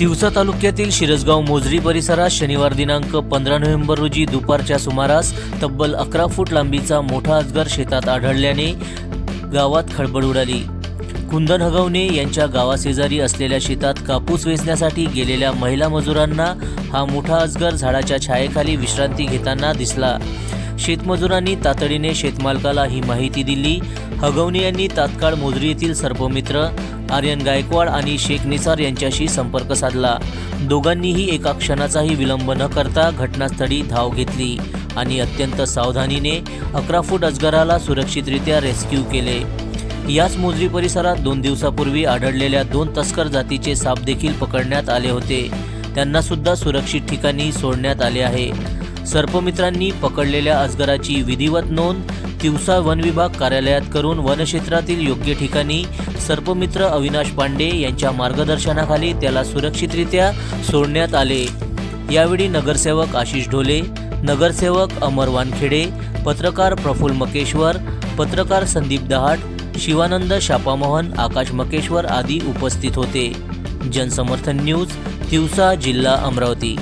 तिवसा तालुक्यातील शिरसगाव मोजरी परिसरात शनिवार दिनांक पंधरा नोव्हेंबर रोजी दुपारच्या सुमारास तब्बल अकरा फूट लांबीचा मोठा अजगर शेतात आढळल्याने गावात खळबळ उडाली. कुंदन हगवणे यांच्या गावाशेजारी असलेल्या शेतात कापूस वेचण्यासाठी गेलेल्या महिला मजुरांना हा मोठा अजगर झाडाच्या छायेखाली विश्रांती घेताना दिसला. शेतमजुरांनी तातडीने शेतमालकाला ही माहिती दिली. हगवणे यांनी तात्काळ मोजरी येथील सर्पमित्र आर्यन गायकवाड आणि शेख निसार यांच्याशी संपर्क साधला. दोघांनीही एका क्षणाचाही विलंब न करता घटनास्थळी धाव घेतली आणि अत्यंत सावधानीने अकरा फूट अजगराला सुरक्षितरित्या रेस्क्यू केले. याच मोजरी परिसरात दोन दिवसापूर्वी आढळलेल्या दोन तस्कर जातीचे साप देखील पकडण्यात आले होते. त्यांना सुद्धा सुरक्षित ठिकाणी सोडण्यात आले आहे. सर्पमित्रांनी पकडलेल्या अजगराची विधिवत नोंद तिवसा वन विभाग कार्यालयात करून वनक्षेत्रातील योग्य ठिकाणी सर्पमित्र अविनाश पांडे यांच्या मार्गदर्शनाखाली त्याला सुरक्षितरित्या सोडण्यात आले. यावेळी नगरसेवक आशिष ढोले नगरसेवक अमर वानखेडे पत्रकार प्रफुल्ल मकेश्वर पत्रकार संदीप दहाट शिवानंद शापामोहन आकाश मकेश्वर आदी उपस्थित होते. जनसमर्थन न्यूज तिवसा जिल्हा अमरावती.